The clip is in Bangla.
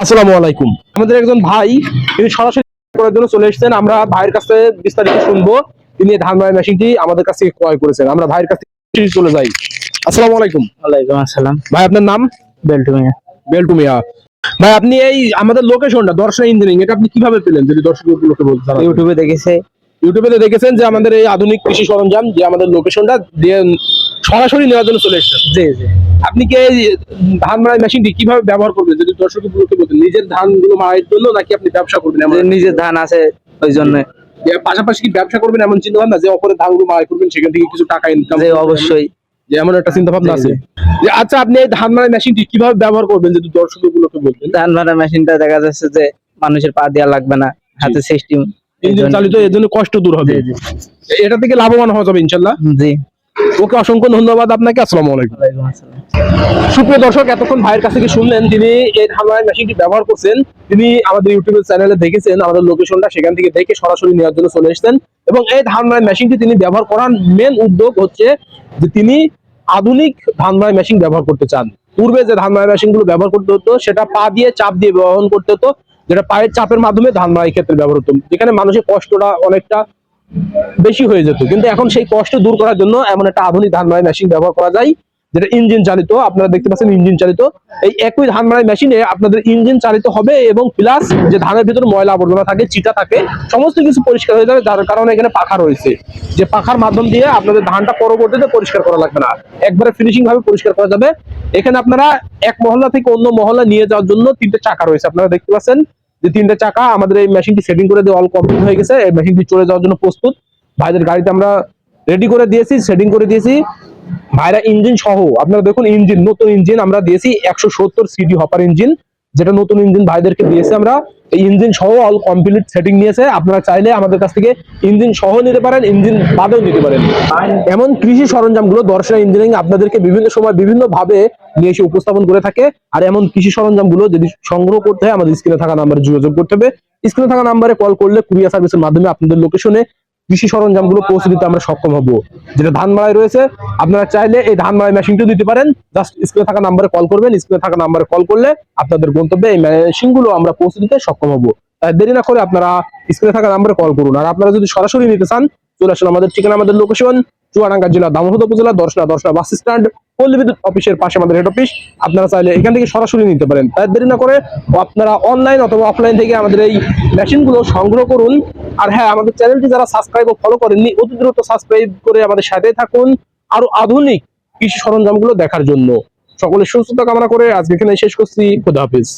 আসসালামু আলাইকুম। আমাদের একজন ভাই তিনি সরাসরি করার জন্য চলে এসেছেন। আমরা ভাইয়ের কাছে বিস্তারিত শুনব। তিনি ধান মারাই মেশিনটি আমাদের কাছ থেকে ক্রয় করেছেন। আমরা ভাইয়ের কাছ থেকে চলে যাই। আসসালামু আলাইকুম। ওয়ালাইকুম আসসালাম। ভাই আপনার নাম? বেল্টু মিয়া বেল্টু মিয়া ভাই আপনি এই আমাদের লোকেশনটা দর্শন ইঞ্জিনিয়ারিং এটা আপনি কীভাবে পেলেন? যদি দর্শক লোকে বলতে ইউটিউবে দেখেছে। ইউটিউবে তো দেখেছেন যে আমাদের এই আধুনিক কৃষি সরঞ্জাম যে আমাদের লোকেশনটা দিয়ে সরাসরি নেওয়ার জন্য চলে এসেছেন। জি জি। আপনি কি ধান মারাই মেশিনটি কীভাবে ব্যবহার করবেন? যদি দর্শক লোকে বলতেন নিজের ধানগুলো মারার জন্য নাকি আপনি ব্যবসা করবেন এমন নিজের ধান আছে ওই জন্য। পাশাপাশি কি ব্যবসা করবেন এমন চিন্তা ভাবনা? যে অপরের ধানগুলো মারাই করবেন সেখান থেকে কিছু টাকা ইনকাম অবশ্যই। যে এমন একটা চিন্তা ভাবনা আছে? যে আচ্ছা আপনি এই ধান মারাই মেশিনটি কীভাবে ব্যবহার করবেন? যদি দর্শক গুলোকে বলতেন ধান ভাড়া মেশিনটা দেখা যাচ্ছে যে মানুষের পা দেওয়া লাগবে না হাতে সিস্টেম ইঞ্জিন চালিত এর জন্য কষ্ট দূর হবে। এটা থেকে লাভবান হওয়া যাবে ইনশাল্লাহ। জি। ওকে অসংখ্য ধন্যবাদ আপনাকে আসসালামু আলাইকুম। সুপ্রিয় দর্শক এতক্ষণ ভাইয়ের কাছ থেকে শুনলেন তিনি এই ধানমায় মেশিনটি ব্যবহার করছেন তিনি আমাদের ইউটিউবের চ্যানেলে দেখেছেন আমাদের লোকেশনটা সেখান থেকে দেখে সরাসরি নেওয়ার জন্য চলে এসেছেন এবং এই ধানমায় মেশিনটি তিনি ব্যবহার করার মেন উদ্যোগ হচ্ছে যে তিনি আধুনিক ধানমায় মেশিন ব্যবহার করতে চান। পূর্বে যে ধানমায় মেশিনগুলো ব্যবহার করতে হতো সেটা পা দিয়ে চাপ দিয়ে ব্যবহার করতে হতো যেটা পায়ের চাপের মাধ্যমে ধান মারাই ক্ষেত্রে ব্যবহার হতো। যেখানে মানুষের কষ্টটা অনেকটা বেশি হয়ে যেত। কিন্তু এখন সেই কষ্ট দূর করার জন্য এমন একটা আধুনিক ধান মারাই মেশিন ব্যবহার করা যায়, যেটা ইঞ্জিন চালিত, আপনারা দেখতে পাচ্ছেন ইঞ্জিন চালিত। এই একই ধান মারাই মেশিনে আপনাদের ইঞ্জিন চালিত হবে এবং প্লাস যে ধানের ভিতরে ময়লা আবর্জনা থাকে, চিটা থাকে, সমস্ত কিছু পরিষ্কার হয়ে যাবে, যার কারণে এখানে পাখা রয়েছে। যে পাখার মাধ্যম দিয়ে আপনাদের ধানটা পরবর্তীতে পরিষ্কার করা লাগবে না। একবারে ফিনিশিং ভাবে পরিষ্কার করা যাবে। এখানে আপনারা এক মহল্লা থেকে অন্য মহল্লা নিয়ে যাওয়ার জন্য তিনটে চাকা রয়েছে, আপনারা দেখতে পাচ্ছেন। যে তিনটা চাকা আমাদের এই মেশিনটি সেটিং করে দিয়ে অল কমপ্লিট হয়ে গেছে। এই মেশিনটি চলে যাওয়ার জন্য প্রস্তুত। ভাইদের গাড়িতে আমরা রেডি করে দিয়েছি সেটিং করে দিয়েছি। ভাইরা ইঞ্জিন সহ, আপনারা দেখুন ইঞ্জিন নতুন ইঞ্জিন আমরা দিয়েছি, একশো সত্তর সিডি হপার ইঞ্জিন যেটা নতুন ইঞ্জিন ভাইদেরকে দিয়েছি আমরা ইঞ্জিন সহ অল কমপ্লিট সেটিং নিয়েছে। আপনারা চাইলে আমাদের কাছ থেকে ইঞ্জিন সহ নিতে পারেন ইঞ্জিন বাদেও নিতে পারেন। এমন কৃষি সরঞ্জামগুলো দর্শনা ইঞ্জিনিয়ারিং আপনাদেরকে বিভিন্ন সময় বিভিন্ন ভাবে নিয়ে এসে উপস্থাপন করে থাকে। আর এমন কৃষি সরঞ্জামগুলো যদি সংগ্রহ করতে হয়, আমাদের স্ক্রিনে থাকা নাম্বারে যোগাযোগ করতে হবে। স্ক্রিনে থাকা নাম্বারে কল করলে কুরিয়ার সার্ভিসের মাধ্যমে আপনাদের লোকেশনে কৃষি সরঞ্জামগুলো পৌঁছে দিতে আমরা সক্ষম হব। যেটা ধান মারাই রয়েছে, আপনারা চাইলে এই ধান মারাই মেশিনটা দিতে পারেন। জাস্ট স্ক্রিনে থাকা নাম্বারে কল করবেন স্ক্রিনে থাকা নাম্বারে কল করলে আপনাদের গন্তব্যে এই মেশিনগুলো আমরা পৌঁছে দিতে সক্ষম হব। তাই দেরি না করে আপনারা স্ক্রিনে থাকা নাম্বারে কল করুন। আর আপনারা যদি সরাসরি নিতে চান, চলে আসুন আমাদের ঠিকানা, আমাদের লোকেশন চুয়াডাঙ্গা জেলা দামোহদ উপজেলা, দর্শনা দর্শনা বাস স্ট্যান্ড পল্লী বিদ্যুৎ অফিসের পাশে আমাদের হেড অফিস আপনারা চাইলে এখান থেকে সরাসরি নিতে পারেন। তাই দেরি না করে আপনারা অনলাইন অথবা অফলাইন থেকে আমাদের এই মেশিনগুলো সংগ্রহ করুন। আর হ্যাঁ আমাদের চ্যানেলটি যারা সাবস্ক্রাইব ও ফলো করেননি, অতি দ্রুত সাবস্ক্রাইব করে আমাদের সাথে থাকুন। আরও আধুনিক কৃষি সরঞ্জামগুলো দেখার জন্য। সকলের সুস্থতা কামনা করে আজকে এখানে শেষ করছি। খুদা হাফিজ।